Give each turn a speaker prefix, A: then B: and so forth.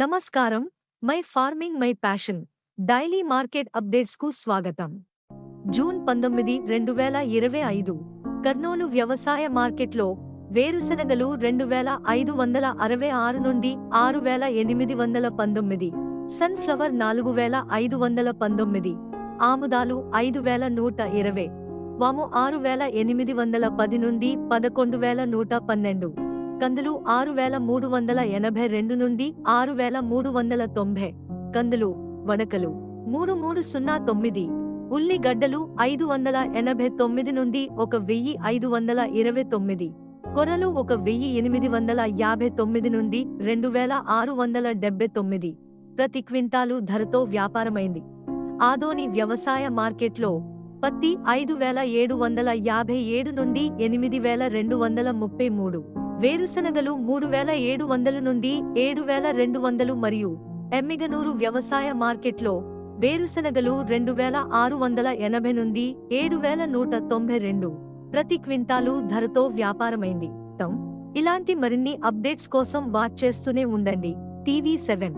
A: నమస్కారం. My farming my passion. Daily market అప్డేట్స్కు స్వాగతం. June పంతొమ్మిది రెండు వేల ఇరవై ఐదు. కర్నూలు వ్యవసాయ మార్కెట్లో వేరుశనగలు రెండు వేల ఐదు వందల అరవై ఆరు నుండి ఆరు వేల ఎనిమిది వందల పంతొమ్మిది. సన్ఫ్లవర్ నాలుగు వేల ఐదు వందల పంతొమ్మిది. ఆముదాలు ఐదు వేల నూట ఇరవై. వాము ఆరు వేల ఎనిమిది వందల పది నుండి పదకొండు వేల నూట పన్నెండు. కందులు ఆరు వేల మూడు వందల ఎనభై రెండు నుండి ఆరు వేల మూడు వందల తొంభై. కందులు వడకలు మూడు మూడు సున్నా తొమ్మిది. ఉల్లిగడ్డలు ఐదు వందల ఎనభై తొమ్మిది నుండి ఒక వెయ్యి ఐదు వందల ఇరవై తొమ్మిది. కొరలు ఒక వెయ్యి ఎనిమిది వందల యాభై తొమ్మిది నుండి రెండు వేల ఆరు వందల డెబ్బై తొమ్మిది. ప్రతి క్వింటాలు ధరతో వ్యాపారమైంది. ఆదోని వ్యవసాయ మార్కెట్లో పత్తి ఐదు వేల ఏడు వందల యాభై ఏడు నుండి ఎనిమిది వేల రెండు వందల ముప్పై మూడు. వేరుశనగలు మూడు వేల ఏడు వందలు నుండి ఏడు వేల రెండు వందలు మరియు ఎమ్మిగనూరు వ్యవసాయ మార్కెట్లో వేరుశనగలు రెండు వేల ఆరు వందల ఎనభై నుండి ఏడు వేల నూట తొంభై రెండు. ప్రతి క్వింటాలు ధరతో వ్యాపారమైంది. తమ్ ఇలాంటి మరిన్ని అప్డేట్స్ కోసం వాచ్ చేస్తూనే ఉండండి. TV seven.